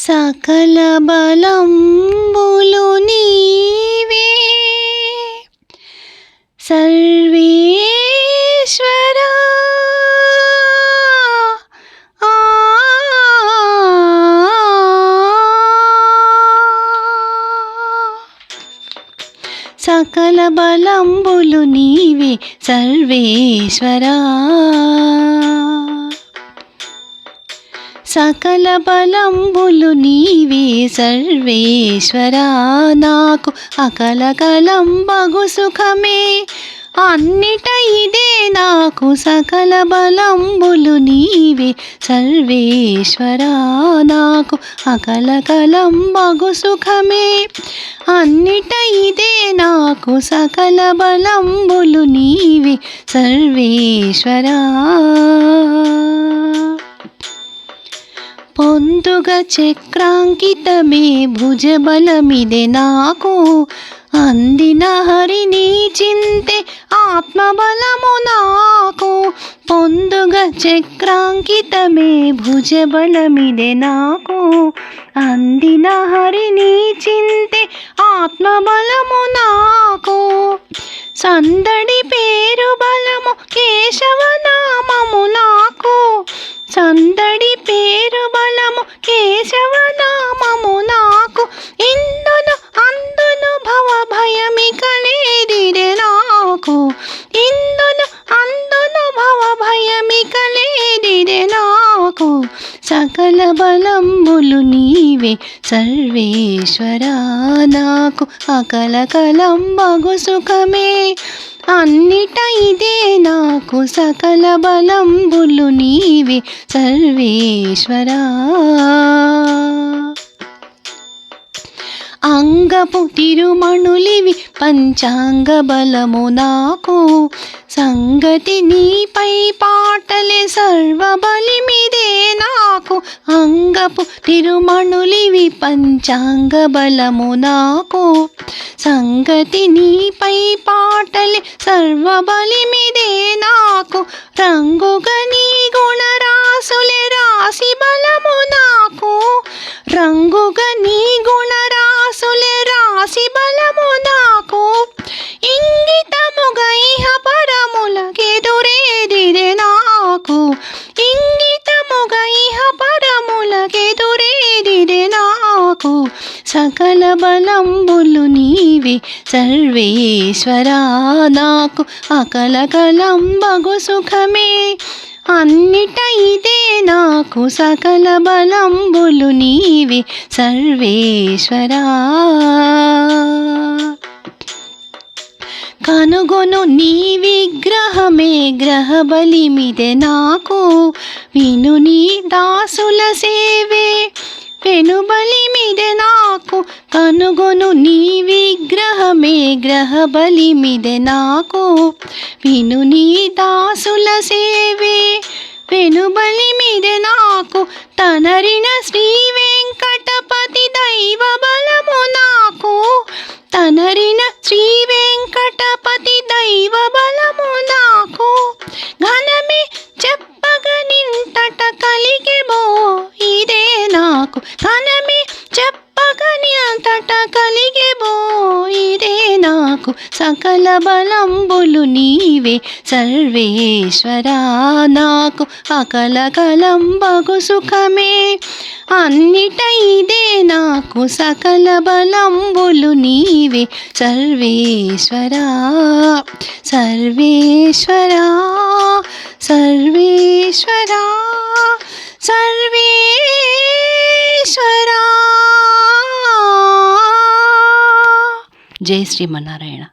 సకల బలంబులు నీవే సర్వేశ్వర సకల బలంబులు నీవే సర్వేశ్వరా సకల బలంబులు నీవే సర్వేశ్వరా. నాకు అకలకలం బగు సుఖమే. అన్నిట ఇదే నాకు సకల బలంబులు నీవే సర్వేశ్వరా. నాకు అకలకలం బగు సుఖమే. అన్నిట ఇదే నాకు సకల బలంబులు నీవే సర్వేశ్వరా. పొందుగ చక్రాంకితమే భుజబలమిదే నాకు. అందిన హరిని చింతే ఆత్మబలము నాకు. పొందుగ చక్రాంకితమే భుజబలమిదే నాకు. అందిన హరిని చింతే ఆత్మబలము నాకు. సందడి పేరు బలము కేశవ బలము కేశవనామము నాకు సకల బలంబులు నీవే. సర్వేశ్వరా నాకు అకలకలం బగు సుఖమే. అన్నిట ఇదే నాకు సకల బలంబులు నీవే. సర్వేశ్వరా. అంగపు తిరుమణులివి పంచాంగ బలము నాకు. సంగతి నీపై పాటలే సర్వబలిమి. నాకు అంగపు తిరుమణులివి పంచాంగ బలము నాకు. సంగతి నీపై పాటలే సర్వబలిమిదే నాకు. రంగుగా నీ గుణరా సకల బలంబులు నీవే. సర్వేశ్వరా నాకు అకలకలం బగు సుఖమే. అన్నిట ఇదే నాకు సకల బలంబులు నీవే. సర్వేశ్వరా. కనుగొను నీ విగ్రహమే గ్రహ బలిమిదే నాకు. విను నీ దాసుల సేవే పెనుబలి మీద నా కనుగొను నీ విగ్రహమే గ్రహ బలి నాకు. విను నీ దాసుల సేవే పెనుబలి మీద నాకు. తనరిన నాకు సకల బలంబులు నీవే. సర్వేశ్వరా నాకు అకల కలంబగు సుఖమే. అన్నిట ఇదే నాకు సకల బలంబులు నీవే. సర్వేశ్వరా సర్వేశ్వరా సర్వేశ్వరా సర్వే ஜெய் ஸ்ரீமன்னாராயணா